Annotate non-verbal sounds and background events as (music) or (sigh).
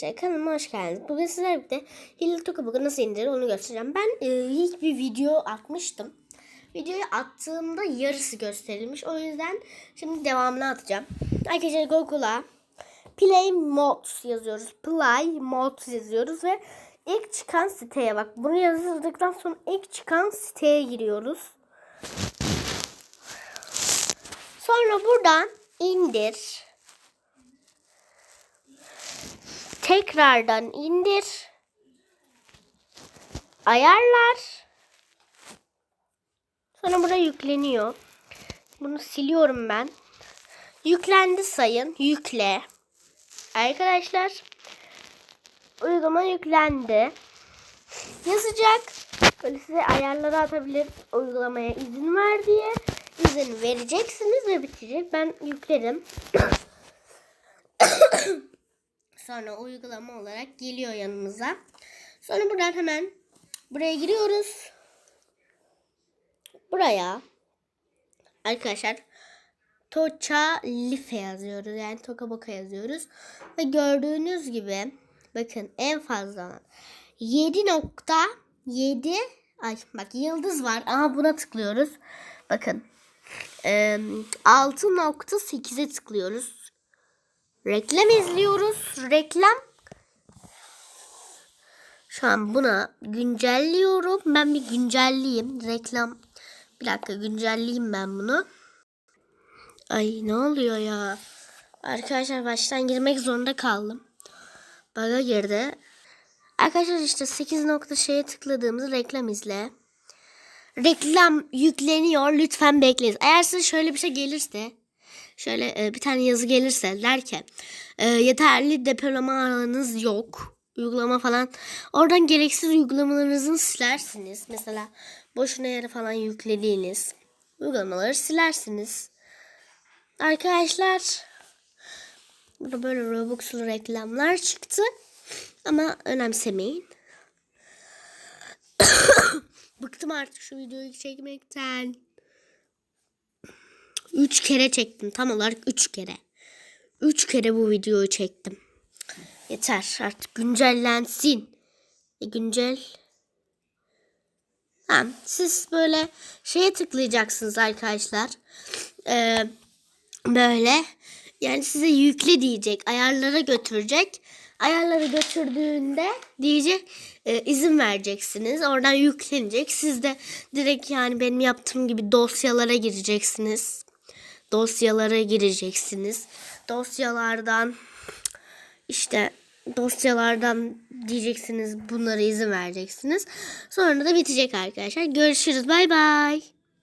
Şey, Kanalıma hoş geldiniz. Bugün sizlerle birlikte Hilal Tokabook'u nasıl indirir onu göstereceğim. Ben e, ilk bir video atmıştım. Videoyu attığımda yarısı gösterilmiş. O yüzden şimdi devamını atacağım. Arkadaşlar Google'a Play Mods yazıyoruz. Play Mods yazıyoruz ve ilk çıkan siteye bak. Bunu yazdıktan sonra ilk çıkan siteye giriyoruz. Sonra buradan indir. Tekrardan indir. Ayarlar. Sonra burada yükleniyor. Bunu siliyorum ben. Yüklendi sayın. Yükle. Arkadaşlar uygulama yüklendi. Yazacak. Böyle size ayarları atabilir. Uygulamaya izin ver diye. İzin vereceksiniz ve bitecek. Ben yükledim. (clears throat) Sonra uygulama olarak geliyor yanımıza. Sonra buradan hemen buraya giriyoruz. Buraya arkadaşlar Toça Life yazıyoruz. Yani Toka Boka yazıyoruz. Ve gördüğünüz gibi bakın en fazla 7.7 ay bak yıldız var ama buna tıklıyoruz. Bakın e, 6.8'e tıklıyoruz. Reklam izliyoruz. Reklam. Şu an buna güncelliyorum. Ben bir güncelleyeyim. Reklam. Bir dakika güncelleyeyim ben bunu. Ay ne oluyor ya? Arkadaşlar baştan girmek zorunda kaldım. Baga girdi. Arkadaşlar işte 8 nokta şeye tıkladığımız reklam izle. Reklam yükleniyor. Lütfen bekleyin. Eğer size şöyle bir şey gelirse şöyle e, bir tane yazı gelirse derken e, yeterli depolama alanınız yok. Uygulama falan. Oradan gereksiz uygulamalarınızı silersiniz. Mesela boşuna yere falan yüklediğiniz uygulamaları silersiniz. Arkadaşlar burada böyle Robux'lu reklamlar çıktı. Ama önemsemeyin. (coughs) Bıktım artık şu videoyu çekmekten. Üç kere çektim. Tam olarak üç kere. Üç kere bu videoyu çektim. Yeter artık güncellensin. E, güncel. Tamam. Siz böyle şeye tıklayacaksınız arkadaşlar. Ee, böyle. Yani size yükle diyecek. Ayarlara götürecek. Ayarları götürdüğünde diyecek e, izin vereceksiniz. Oradan yüklenecek. Siz de direkt yani benim yaptığım gibi dosyalara gireceksiniz. Dosyalara gireceksiniz. Dosyalardan işte dosyalardan diyeceksiniz bunlara izin vereceksiniz. Sonra da bitecek arkadaşlar. Görüşürüz. Bay bay.